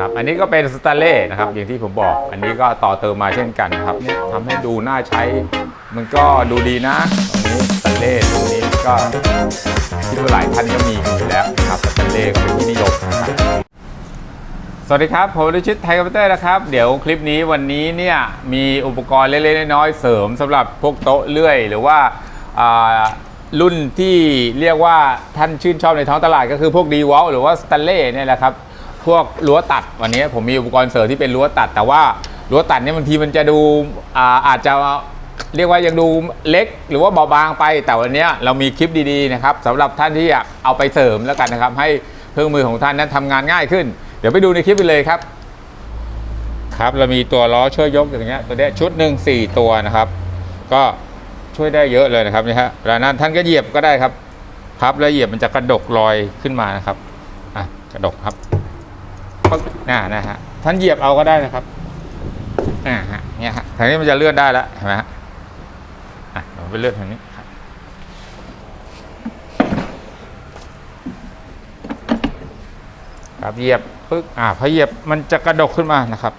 ครับอันนี้ก็เป็นสแตนเล่นะครับอย่างที่ผมบอก อันนี้ก็ต่อเติมมาเช่นกันครับเนี่ยทำให้ดูน่าใช้ มันก็ดูดีนะตรงนี้สแตนเล่ตรงนี้ก็คิดว่หลายท่านก็มีอยู่แล้วนะครับสแตนเล่เป็นที่นิยมนะครับสวัสดีครับ ผมริชิตไทยคอมพิวเตอร์นะครับ เดี๋ยวคลิปนี้วันนี้เนี่ยมีอุปกรณ์เล็กๆน้อยๆเสริมสำหรับพวกโต๊ะเลื่อย หรือว่าอ่ารุ่นที่เรียกว่าท่านชื่นชอบในท้องตลาดก็คือพวกดีวอลหรือว่าสแตนเล่เนี่ยแหละครับ พวกรั้วตัดวันนี้ผมมีอุปกรณ์เสริมที่เป็นรั้วตัด แต่ว่ารั้วตัดเนี่ยบางทีมันจะดูอาอาจจะเรียกว่ายังดูเล็กหรือว่าเบาบางไป แต่วันนี้เรามีคลิปดีๆนะครับสำหรับท่านที่อยากเอาไปเสริมแล้วกันนะครับ ให้เครื่องมือของท่านนั้นทำงานง่ายขึ้น เดี๋ยวไปดูในคลิปไปเลยครับ ครับเรามีตัวล้อช่วยยกอย่างเงี้ยตัวเนี้ยชุดหนึ่งสี่ตัวนะครับ ก็ช่วยได้เยอะเลยนะครับนี่ฮะเวลานั้นท่านก็เหยียบก็ได้ครับพับแล้วเหยียบมันจะกระดกลอยขึ้นมานะครับอะกระดกครับ น่านะฮะท่านเหยียบเอาก็ได้นะครับอ่าฮะเนี่ยฮะทางนี้มันจะเลื่อนได้แล้วเห็นไหมฮะอะเราไปเลื่อนทางนี้ครับเหยียบปึ๊กอ่าพอเหยียบมันจะกระดกขึ้นมานะครับ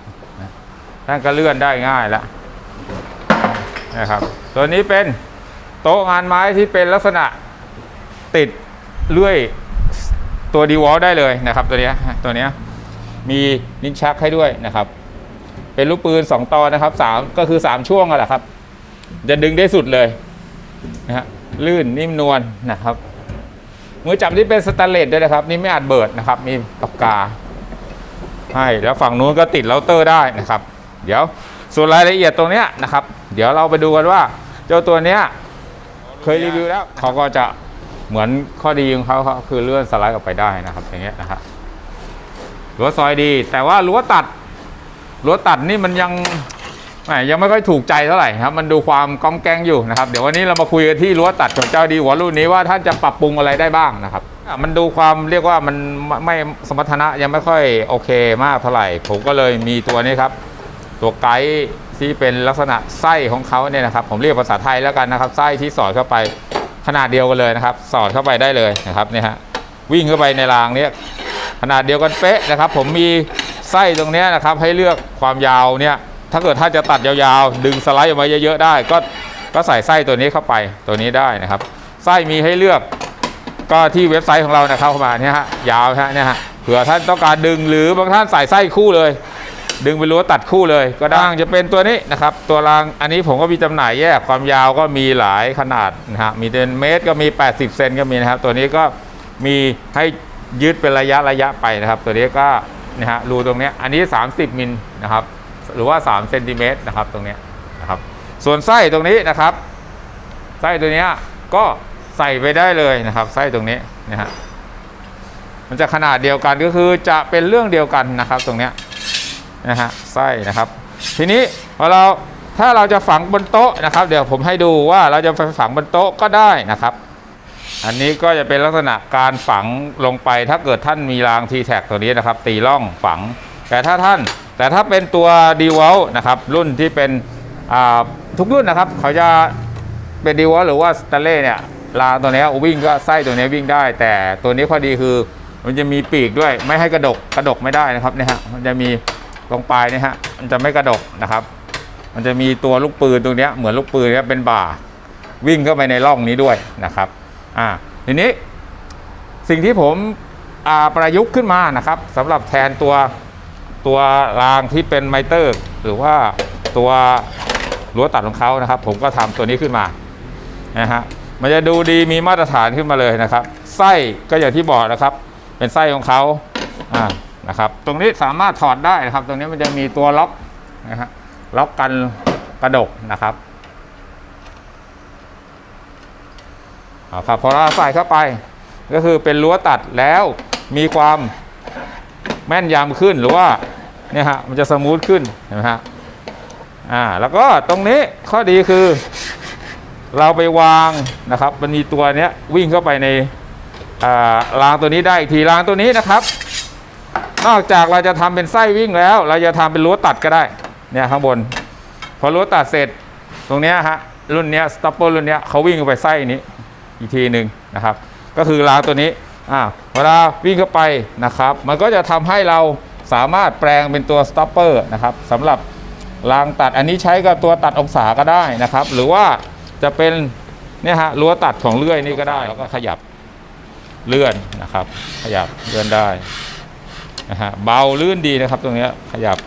ท่านก็เลื่อนได้ง่ายแล้วนะครับตัวนี้เป็นโต๊ะงานไม้ที่เป็นลักษณะติดเลื่อยตัวดีวอลได้เลยนะครับตัวนี้ตัวนี้ มีลิ้นชักให้ด้วยนะครับ เป็นลูกปืน 2 ตอนนะครับสามก็คือ 3 ช่วงอะแหละครับ จะดึงได้สุดเลยนะฮะลื่นนิ่มนวลนะครับ มือจับที่เป็นสแตนเลสด้วยนะครับ นี่ไม่อาจเบิดนะครับ มีปากกาให้แล้วฝั่งนู้นก็ติดเราเตอร์ได้นะครับ เดี๋ยวส่วนรายละเอียดตรงเนี้ยนะครับ เดี๋ยวเราไปดูกันว่าเจ้าตัวเนี้ยเคยรีวิวแล้วเขาก็จะเหมือนข้อดีของเขาเขาคือเลื่อนสไลด์ออกไปได้นะครับ อย่างเงี้ยนะครับ รั้วซอยดี แต่ว่ารั้วตัดรั้วตัดนี่มันยังยังไม่ค่อยถูกใจเท่าไหร่ครับ มันดูความก้องแกงอยู่นะครับ เดี๋ยววันนี้เรามาคุยกันที่รั้วตัดของเจ้าดีหัวรุ่นนี้ว่าท่านจะปรับปรุงอะไรได้บ้างนะครับ มันดูความเรียกว่ามันไม่ไม่สมรรถนะยังไม่ค่อยโอเคมากเท่าไหร่ ผมก็เลยมีตัวนี้ครับ ตัวไกด์ที่เป็นลักษณะไส้ของเขาเนี่ยนะครับ ผมเรียกภาษาไทยแล้วกันนะครับไส้ที่สอดเข้าไปขนาดเดียวกันเลยนะครับ สอดเข้าไปได้เลยนะครับเนี่ยฮะวิ่งเข้าไปในรางเนี้ย ขนาดเดียวกันเป๊ะนะครับ ผมมีไส้ตรงนี้นะครับ ให้เลือกความยาวเนี่ยถ้าเกิดถ้าจะตัดยาวๆ ดึงสไลด์ออกมาเยอะๆได้ ก็ก็ใส่ไส้ตัวนี้เข้าไปตัวนี้ได้นะครับ ไส้มีให้เลือกก็ที่เว็บไซต์ของเรานะครับเข้ามาเนี่ยฮะยาวฮะเนี่ยฮะเผื่อท่านต้องการดึงหรือบางท่านใส่ไส้คู่เลย ดึงเป็นรั้วตัดคู่เลย ก็ได้จะเป็นตัวนี้นะครับ ตัวรางอันนี้ผมก็มีจำหน่ายแยกความยาวก็มีหลายขนาดนะฮะมีเป็นเมตรก็มี 80 เซนก็มีนะครับ ตัวนี้ก็มีให้ ยืดเป็นระยะระยะไปนะครับ ตัวนี้ก็นะฮะรูตรงเนี้ยอันนี้ 30มิลนะครับ หรือว่า3เซนติเมตรนะครับตรงเนี้ยนะครับ ส่วนไส้ตรงนี้นะครับไส้ตัวนี้ก็ใส่ไปได้เลยนะครับ ไส้ตรงนี้นะฮะมันจะขนาดเดียวกันก็คือจะเป็นเรื่องเดียวกันนะครับตรงเนี้ยนะฮะไส้นะครับ ทีนี้พอเราถ้าเราจะฝังบนโต๊ะนะครับ เดี๋ยวผมให้ดูว่าเราจะไปฝังบนโต๊ะก็ได้นะครับ อันนี้ก็จะเป็นลักษณะการฝังลงไป ถ้าเกิดท่านมีรางทีแท็กตัวนี้นะครับ ตีร่องฝัง แต่ถ้าท่านแต่ถ้าเป็นตัวดีว l นะครับ รุ่นที่เป็นทุกรุ่นนะครับ เขาจะเป็นดีว l หรือว่าสเตเล่เนี่ยรางตัวนี้วิ่งก็ไส้ตัวนี้วิ่งได้ แต่ตัวนี้ข้อดีคือมันจะมีปีกด้วยไม่ให้กระดกกระดกไม่ได้นะครับเนี่ยฮะมันจะมีตรงปลายเนี่ยฮะมันจะไม่กระดกนะครับ มันจะมีตัวลูกปืนตรงนี้เหมือนลูกปืนเนี่ยเป็นบ่าวิ่งเข้าไปในร่องนี้ด้วยนะครับ อ่าทีนี้สิ่งที่ผมประยุกต์ขึ้นมานะครับสำหรับแทนตัวตัวรางที่เป็นไมเตอร์ หรือว่าตัวรั้วตัดของเขานะครับ ผมก็ทำตัวนี้ขึ้นมานะฮะมันจะดูดีมีมาตรฐานขึ้นมาเลยนะครับ ไส้ก็อย่างที่บอกนะครับ เป็นไส้ของเขาอ่านะครับ ตรงนี้สามารถถอดได้นะครับ ตรงนี้มันจะมีตัวล็อกนะฮะล็อกกันกระดกนะครับเอา ครับพอเราใส่เข้าไป ก็คือเป็นรั้วตัดแล้วมีความแม่นยำขึ้นหรือว่าเนี่ยฮะมันจะสมูทขึ้นเห็นไหมฮะอ่าแล้วก็ตรงนี้ข้อดีคือ เราไปวางนะครับมันมีตัวเนี้ยวิ่งเข้าไปในอ่ารางตัวนี้ได้อีกทีรางตัวนี้นะครับ นอกจากเราจะทำเป็นไส้วิ่งแล้ว เราจะทำเป็นรั้วตัดก็ได้เนี่ยข้างบน พอรั้วตัดเสร็จตรงเนี้ยฮะรุ่นเนี้ยสต็อปเปอร์รุ่นเนี้ยเขาวิ่งเข้าไปไส้นี้ อีกทีหนึ่งนะครับ ก็คือรางตัวนี้อ่าเวลาวิ่งเข้าไปนะครับ มันก็จะทำให้เราสามารถแปลงเป็นตัวสต็อปเปอร์นะครับสำหรับรางตัดอันนี้ใช้กับตัวตัดองศาก็ได้นะครับ หรือว่าจะเป็นเนี่ยฮะรั้วตัดของเลื่อยนี่ก็ได้แล้วก็ขยับเลื่อนนะครับ ขยับเลื่อนได้นะฮะเบาลื่นดีนะครับ ตรงนี้ขยับ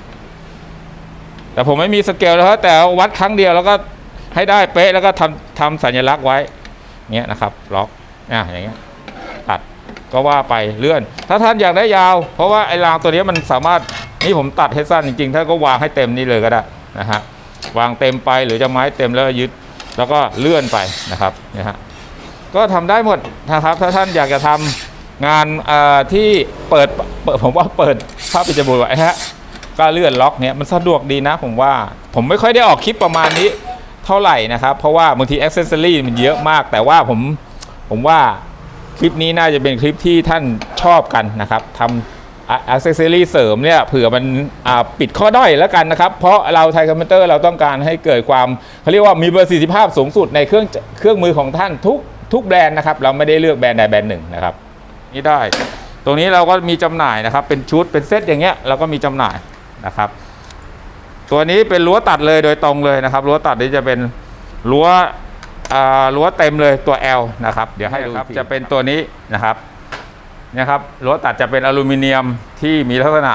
แต่ผมไม่มีสเกลนะครับแต่วัดครั้งเดียวแล้วก็ให้ได้เป๊ะแล้วก็ทำทำสัญลักษณ์ไว้ เงี้ยนะครับล็อกอะอย่างเงี้ยตัดก็ว่าไปเลื่อน ถ้าท่านอยากได้ยาว เพราะว่าไอ้รางตัวนี้มันสามารถนี่ผมตัดให้สั้นจริงๆถ้าก็วางให้เต็มนี่เลยก็ได้นะฮะวางเต็มไปหรือจะไม้เต็มแล้วยึด แล้วก็เลื่อนไปนะครับเนี่ยฮะก็ทำได้หมดนะครับถ้าท่านอยากจะทำงานเอ่อที่เปิดเปิดผมว่าเปิดภาพปิจมูกไว้ฮะก็เลื่อนล็อกเนี่ยมันสะดวกดีนะผมว่าผมไม่ค่อยได้ออกคลิปประมาณนี้ เท่าไหร่นะครับ เพราะว่าบางทีอ c เซสซอรี่มันเยอะมาก แต่ว่าผมผมว่าคลิปนี้น่าจะเป็นคลิปที่ท่านชอบกันนะครับทำอ c เซสซอรี่เสริมเนี่ยเผื่อมันปิดข้อด้อยแล้วกันนะครับ เพราะเราไทยคอมพิวเตอร์เราต้องการให้เกิดความเขาเรียกว่ามีประสิทธิภาพสูงสุดในเครื่องเครื่องมือของท่านทุกทุกแบรนด์นะครับ เราไม่ได้เลือกแบรนด์ใดแบรนด์หนึ่งนะครับนี่ได้ ตรงนี้เราก็มีจำหน่ายนะครับ เป็นชุดเป็นเซตอย่างเงี้ยเราก็มีจำหน่ายนะครับ ตัวนี้เป็นรั้วตัดเลยโดยตรงเลยนะครับรั้วตัดนี้จะเป็นรั้วอ่ารั้วเต็มเลยตัว L นะครับ เดี๋ยวให้ดูครับจะเป็นตัวนี้นะครับเนี่ยครับรั้วตัดจะเป็นอลูมิเนียมที่มีลักษณะ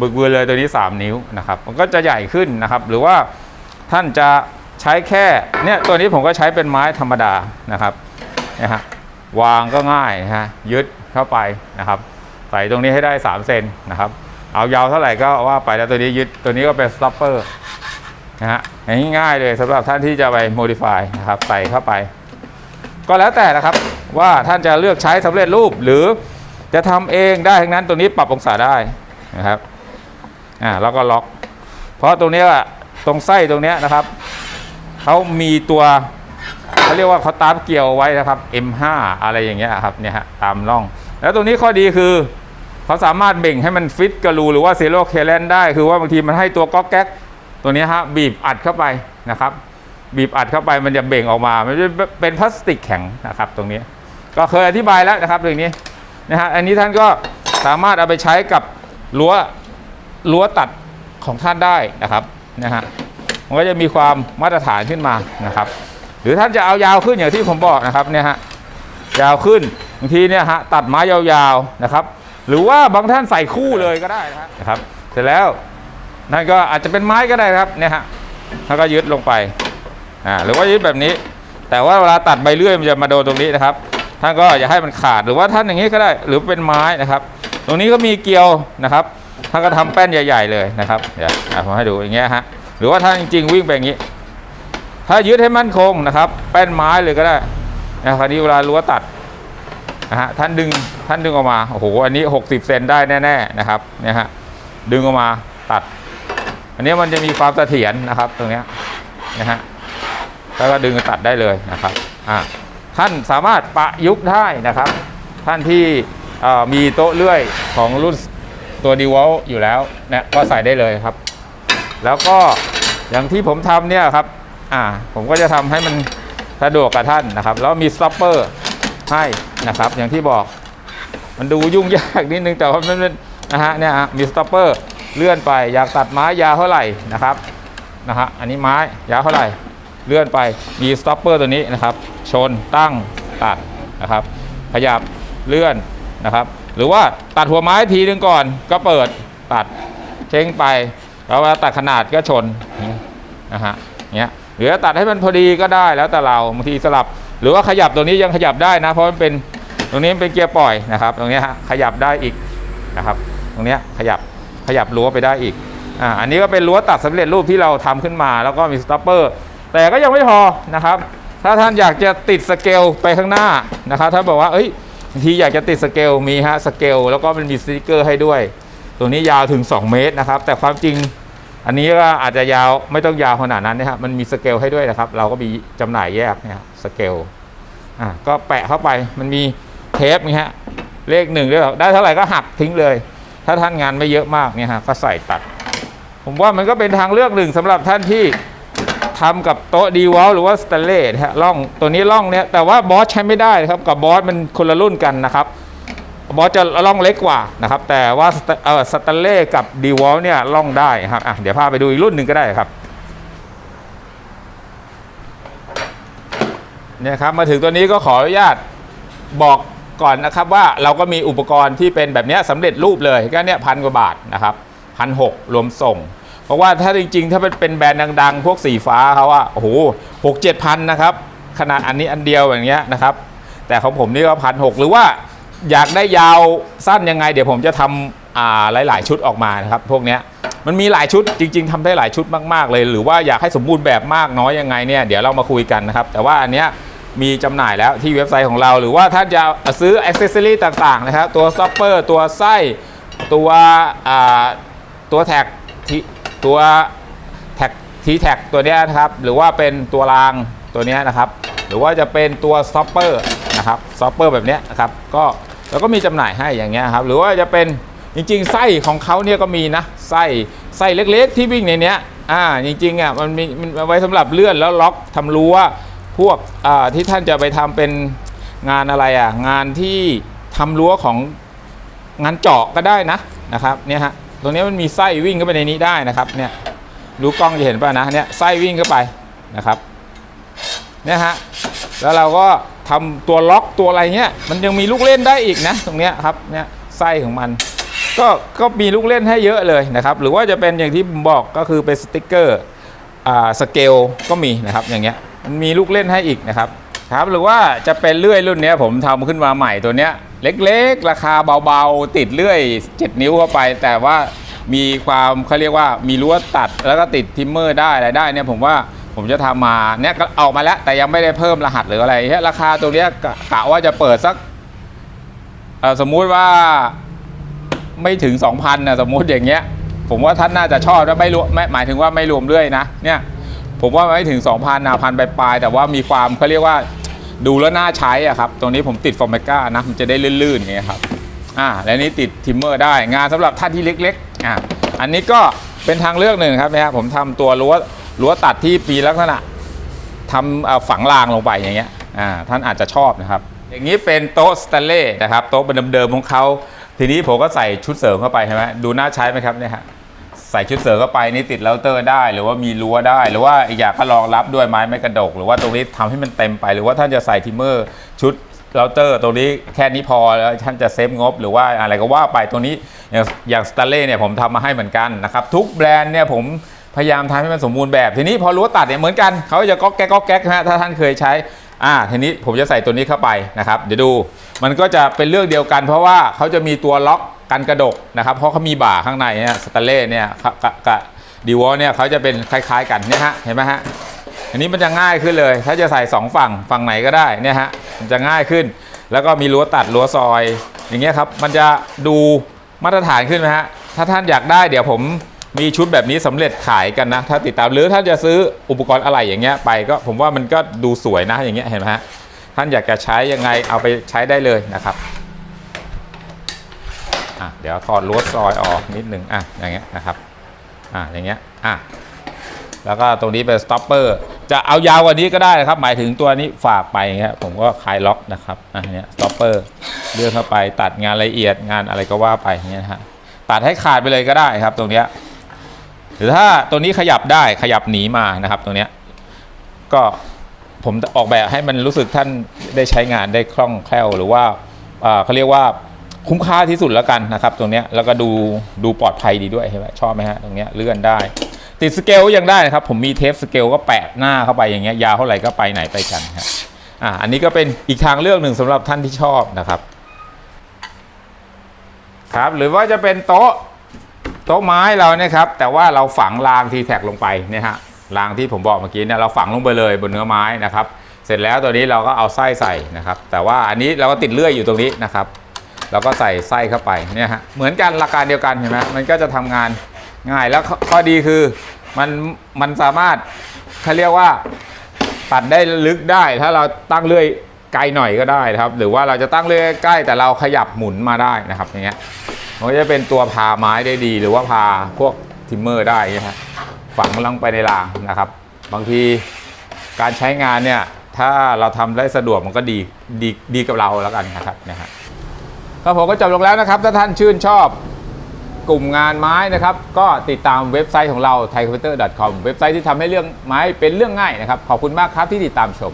บึกบืนเลยตัวนี้ 3 นิ้วนะครับมันก็จะใหญ่ขึ้นนะครับ หรือว่าท่านจะใช้แค่เนี่ยตัวนี้ผมก็ใช้เป็นไม้ธรรมดานะครับเนี่ยฮะวางก็ง่ายนะฮะยึดเข้าไปนะครับ ใส่ตรงนี้ให้ได้ 3 เซนนะครับ เอายาวเท่าไหร่ก็ว่าไปแล้วตัวนี้ยึดตัวนี้ก็เป็นสต็อปเปอร์นะฮะง่ายๆเลยสำหรับท่านที่จะไปโมดิฟายนะครับใส่เข้าไป ก็แล้วแต่นะครับว่าท่านจะเลือกใช้สำเร็จรูปหรือจะทำเองได้ทั้งนั้นตัวนี้ปรับองศาได้นะครับอ่าแล้วก็ล็อก เพราะตรงนี้ยตรงไส้ตรงเนี้ยนะครับเขามีตัวเขาเรียกว่าเขาตามเกี่ยวไว้นะครับ M5 อะไรอย่างเงี้ยครับเนี่ยฮะตามร่อง แล้วตรงนี้ข้อดีคือ เขาสามารถเบ่งให้มันฟิตกระรูหรือว่าเซโรเคเลนได้ คือว่าบางทีมันให้ตัวก๊อกแก๊กตัวนี้ฮะบีบอัดเข้าไปนะครับ บีบอัดเข้าไปมันจะเบ่งออกมามันจะเป็นพลาสติกแข็งนะครับ ตรงนี้ ก็เคยอธิบายแล้วนะครับเรื่องนี้นะฮะอันนี้ท่านก็สามารถเอาไปใช้กับรั้วรั้วตัดของท่านได้นะครับนะฮะมันก็จะมีความมาตรฐานขึ้นมานะครับ หรือท่านจะเอายาวขึ้นอย่างที่ผมบอกนะครับเนี่ยฮะยาวขึ้นบางทีเนี่ยฮะตัดไม้ยาวๆนะครับ หรือว่าบางท่านใส่คู่เลยก็ได้นะครับ เสร็จแล้วนั่นก็อาจจะเป็นไม้ก็ได้ครับเนี่ยฮะแล้วก็ยึดลงไปอ่าหรือว่ายึดแบบนี้ แต่ว่าเวลาตัดใบเลื่อยมันจะมาโดนตรงนี้นะครับ ท่านก็อย่าให้มันขาดหรือว่าท่านอย่างนี้ก็ได้ หรือเป็นไม้นะครับ ตรงนี้ก็มีเกลียวนะครับท่านก็ทำแป้นใหญ่ ๆ เลยนะครับเดี๋ยวอะผมให้ดูอย่างเงี้ยฮะหรือว่าท่านจริงๆวิ่งไปอย่างนี้ ถ้ายึดให้มั่นคงนะครับ แป้นไม้เลยก็ได้นะคราวนี้เวลารั้วตัด นะฮะท่านดึงท่านดึงออกมาโอ้โหอันนี้ 60 เซนได้แน่ๆนะครับเนี่ยฮะดึงออกมาตัด อันนี้มันจะมีความเสถียรนะครับ ตรงเนี้ยนะฮะแล้วก็ดึงตัดได้เลยนะครับอ่าท่านสามารถประยุกต์ได้นะครับ ท่านที่อ่อมีโต๊ะเลื่อยของรุ่นตัวดีวอลอยู่แล้วเนี่ยก็ใส่ได้เลยครับ แล้วก็อย่างที่ผมทำเนี่ยครับอ่าผมก็จะทำให้มันสะดวกกับท่านนะครับ แล้วมีสต็อปเปอร์ ให้นะครับ อย่างที่บอก มันดูยุ่งยากนิดนึงแต่ว่ามันเป็นนะฮะเนี่ยมีสต็อปเปอร์เลื่อนไป อยากตัดไม้ยาวเท่าไหร่นะครับนะฮะอันนี้ไม้ยาวเท่าไหร่เลื่อนไปมีสต็อปเปอร์ตัวนี้นะครับ ชนตั้งตัดนะครับ ขยับเลื่อนนะครับ หรือว่าตัดหัวไม้ทีนึงก่อนก็เปิดตัดเช้งไปแล้วเวลาตัดขนาดก็ชนนะฮะเงี้ยหรือตัดให้มันพอดีก็ได้แล้วแต่เราบางทีสลับ หรือว่าขยับตัวนี้ยังขยับได้นะ เพราะมันเป็นตรงนี้มันเป็นเกียร์ปล่อยนะครับ ตรงนี้ขยับได้อีกนะครับ ตรงนี้ขยับขยับรั้วไปได้อีกอ่าอันนี้ก็เป็นรั้วตัดสำเร็จรูปที่เราทำขึ้นมา แล้วก็มีสต็อปเปอร์แต่ก็ยังไม่พอนะครับ ถ้าท่านอยากจะติดสเกลไปข้างหน้านะครับถ้าบอกว่าเอ้ยบางทีอยากจะติดสเกลมีฮะสเกลแล้วก็มันมีสติกเกอร์ให้ด้วย ตัวนี้ยาวถึง 2 เมตรนะครับ แต่ความจริง อันนี้ก็อาจจะยาวไม่ต้องยาวขนาดนั้นนะครับมันมีสเกลให้ด้วยนะครับ เราก็มีจำหน่ายแยกเนี่ยสเกลอะก็แปะเข้าไปมันมีเทปนี่ฮะเลขหนึ่งด้วยได้เท่าไหร่ก็หักทิ้งเลย ถ้าท่านงานไม่เยอะมากเนี่ยฮะก็ใส่ตัด ผมว่ามันก็เป็นทางเลือกหนึ่งสำหรับท่านที่ทำกับโต๊ะดีวอลหรือว่าสเตเลสฮะล่องตัวนี้ล่องเนี่ยแต่ว่าบอสใช้ไม่ได้ครับกับบอสมันคนละรุ่นกันนะครับ บอสจะล่องเล็กกว่านะครับ แต่ว่าสเออสแตนเล่กับดีวอลเนี่ยล่องได้ครับอะเดี๋ยวพาไปดูอีกรุ่นหนึ่งก็ได้ครับเนี่ยครับมาถึงตัวนี้ก็ขออนุญาตบอกก่อนนะครับว่าเราก็มีอุปกรณ์ที่เป็นแบบนี้สำเร็จรูปเลยก็เนี่ยพันกว่าบาทนะครับพันหกรวมส่ง เพราะว่าถ้าจริงๆ ถ้าเป็นแบรนด์ดังๆ พวกสีฟ้าเขาอะโอ้โหหกเจ็ดพันนะครับขนาดอันนี้อันเดียวอย่างเงี้ยนะครับ แต่ของผมนี่ก็พันหกหรือว่า อยากได้ยาวสั้นยังไง เดี๋ยวผมจะทำอ่าหลาย ๆ ชุดออกมานะครับ พวกเนี้ยมันมีหลายชุดจริง ๆทำได้หลายชุดมากๆเลย หรือว่าอยากให้สมบูรณ์แบบมากน้อยยังไงเนี่ยเดี๋ยวเรามาคุยกันนะครับแต่ว่าอันเนี้ยมีจำหน่ายแล้วที่เว็บไซต์ของเรา หรือว่าท่านจะซื้ออ c เซอรี่ต่างๆนะครับตัวสต็อปเปอร์ตัวไส้ตัวอ่าตัวแท็กที่ตัวแท็กทีแท็กตัวเนี้ยนะครับ หรือว่าเป็นตัวรางตัวเนี้ยนะครับ หรือว่าจะเป็นตัวสต็อปเปอร์ นะครับสต็อปเปอร์แบบนี้นะครับก็เราก็มีจำหน่ายให้อย่างเงี้ยครับหรือว่าจะเป็นจริงๆ ไส้ของเขาเนี่ยก็มีนะไส้ไส้เล็กๆ ที่วิ่งในเนี้ยอ่าจริงๆอะมันมีมันไว้สำหรับเลื่อนแล้วล็อกทำรั้วพวกอ่าที่ท่านจะไปทำเป็นงานอะไรอะงานที่ทำรั้วของงานเจาะก็ได้นะนะครับเนี่ยฮะตรงนี้มันมีไส้วิ่งเข้าไปในนี้ได้นะครับเนี่ยดูกล้องจะเห็นป่ะนะเนี่ยไส้วิ่งเข้าไปนะครับเนี่ยฮะแล้วเราก็ ทำตัวล็อกตัวอะไรเงี้ยมันยังมีลูกเล่นได้อีกนะ ตรงเนี้ยครับเนี่ยไส้ของมัน ก็ก็มีลูกเล่นให้เยอะเลยนะครับ หรือว่าจะเป็นอย่างที่ผมบอกก็คือเป็นสติกเกอร์อ่าสเกลก็มีนะครับอย่างเงี้ยมันมีลูกเล่นให้อีกนะครับครับหรือว่าจะเป็นเลื่อยรุ่นเนี้ยผมทำขึ้นมาใหม่ตัวเนี้ยเล็กๆ ราคาเบาๆ ติดเลื่อย 7 นิ้วเข้าไป แต่ว่ามีความเขาเรียกว่ามีรั้วตัดแล้วก็ติดทิมเมอร์ได้อะไรได้เนี่ยผมว่า ผมจะทำมาเนี่ยก็ออกมาแล้วแต่ยังไม่ได้เพิ่มรหัสหรืออะไรเฮ้ยราคาตัวเนี้ยกะว่าจะเปิดสักสมมุติว่าไม่ถึง 2,000นะสมมุติอย่างเงี้ย ผมว่าท่านน่าจะชอบนะไม่รวมไม่หมายถึงว่าไม่รวมเรื่อยนะเนี่ยผมว่าไม่ถึง 2,000นะพันปลายแต่ว่ามีความเขาเรียกว่าดูแล้วน่าใช้อะครับตรงนี้ผมติดฟอร์เมก้านะมันจะได้ลื่นๆอย่างเงี้ยครับอ่าและนี้ติดทิมเมอร์ได้งานสำหรับท่านที่เล็กๆอ่าอันนี้ก็เป็นทางเลือกหนึ่งครับเนี่ยผมทำตัวรั้ว รั้วตัดที่มีลักษณะทำฝังรางลงไปอย่างเงี้ยอ่าท่านอาจจะชอบนะครับ อย่างนี้เป็นโต๊ะสแตนเล่นะครับโต๊ะเดิมๆของเขาทีนี้ผมก็ใส่ชุดเสริมเข้าไปใช่ไหมดูน่าใช้ไหมครับเนี่ยฮะใส่ชุดเสริมเข้าไปนี่ติดเราเตอร์ได้ หรือว่ามีรั้วได้ หรือว่าอีกอย่างก็รองรับด้วยไม้ไม่กระดก หรือว่าตรงนี้ทำให้มันเต็มไป หรือว่าท่านจะใส่ทิมเมอร์ชุดเราเตอร์ตรงนี้แค่นี้พอแล้วท่านจะเซฟงบ หรือว่าอะไรก็ว่าไปตรงนี้อย่างอย่างสตาร์เล่เนี่ยผมทำมาให้เหมือนกันนะครับทุกแบรนด์เนี่ยผม พยายามทำให้มันสมบูรณ์แบบ ทีนี้พอรั้วตัดเนี่ยเหมือนกันเขาจะก๊อกแก๊กก๊อกแก๊กนะฮะถ้าท่านเคยใช้อ่าทีนี้ผมจะใส่ตัวนี้เข้าไปนะครับ เดี๋ยวดูมันก็จะเป็นเรื่องเดียวกัน เพราะว่าเขาจะมีตัวล็อกกันกระดกนะครับ เพราะเขามีบ่าข้างในเนี่ยสตาเล่เนี่ยกับดีวอลเนี่ยเขาจะเป็นคล้ายๆกันเนี่ยฮะเห็นไหมฮะอันนี้มันจะง่ายขึ้นเลย ถ้าจะใส่สองฝั่งฝั่งไหนก็ได้เนี่ยฮะมันจะง่ายขึ้น แล้วก็มีรั้วตัดรั้วซอย อย่างเงี้ยครับมันจะดูมาตรฐานขึ้นไหมฮะถ้าท่านอยากได้เดี๋ยวผม มีชุดแบบนี้สำเร็จขายกันนะ ถ้าติดตามหรือถ้าจะซื้ออุปกรณ์อะไรอย่างเงี้ยไปก็ผมว่ามันก็ดูสวยนะอย่างเงี้ยเห็นไหมฮะท่านอยากจะใช้ยังไงเอาไปใช้ได้เลยนะครับอะเดี๋ยวถอดรั้วซอยออกนิดหนึ่งอะอย่างเงี้ยนะครับอะอย่างเงี้ยอะแล้วก็ตรงนี้เป็นสต็อปเปอร์จะเอายาวกว่านี้ก็ได้นะครับ หมายถึงตัวนี้ฝากไปอย่างเงี้ยผมก็คลายล็อกนะครับอะเนี้ยสต็อปเปอร์เลื่อนเข้าไปตัดงานละเอียดงานอะไรก็ว่าไปอย่างเงี้ยนะฮะตัดให้ขาดไปเลยก็ได้ครับ ตรงเนี้ย หรือถ้าตัวนี้ขยับได้ขยับหนีมานะครับตรงเนี้ยก็ผมออกแบบให้มันรู้สึกท่านได้ใช้งานได้คล่องแคล่วหรือว่าเขาเรียกว่าคุ้มค่าที่สุดแล้วกันนะครับ ตรงนี้แล้วก็ดูดูปลอดภัยดีด้วยใช่ไหมชอบไหมฮะตรงนี้เลื่อนได้ ติดสเกลยังได้นะครับ ผมมีเทปสเกลก็แปะหน้าเข้าไปอย่างเงี้ยยาวเท่าไหร่ก็ไปไหนไปกันครับอ่าอันนี้ก็เป็นอีกทางเลือกหนึ่งสำหรับท่านที่ชอบนะครับ ครับหรือว่าจะเป็นโต๊ะ โต๊ะไม้เราเนี่ยครับ แต่ว่าเราฝังรางทีแท็กลงไปเนี่ยฮะรางที่ผมบอกเมื่อกี้เนี่ยเราฝังลงไปเลยบนเนื้อไม้นะครับ เสร็จแล้วตัวนี้เราก็เอาไส้ใส่นะครับ แต่ว่าอันนี้เราก็ติดเลื่อยอยู่ตรงนี้นะครับเราก็ใส่ไส้เข้าไปเนี่ยฮะเหมือนกันหลักการเดียวกันเห็นไหมมันก็จะทำงานง่ายแล้วขข้อดีคือมันมันสามารถเขาเรียกว่าตัดได้ลึกได้ถ้าเราตั้งเลื่อย ไกลหน่อยก็ได้นะครับ หรือว่าเราจะตั้งเลื่อยใกล้แต่เราขยับหมุนมาได้นะครับอย่างเงี้ยมันจะเป็นตัวพาไม้ได้ดี หรือว่าพาพวกทิมเมอร์ได้นะฮะฝังลงไปในรางนะครับ บางทีการใช้งานเนี่ยถ้าเราทำได้สะดวกมันก็ดีดีดีกับเราแล้วกันนะครับนะฮะครับผมก็จบลงแล้วนะครับ ถ้าท่านชื่นชอบกลุ่มงานไม้นะครับ ก็ติดตามเว็บไซต์ของเรา thaiconverter.com เว็บไซต์ที่ทำให้เรื่องไม้เป็นเรื่องง่ายนะครับ ขอบคุณมากครับที่ติดตามชม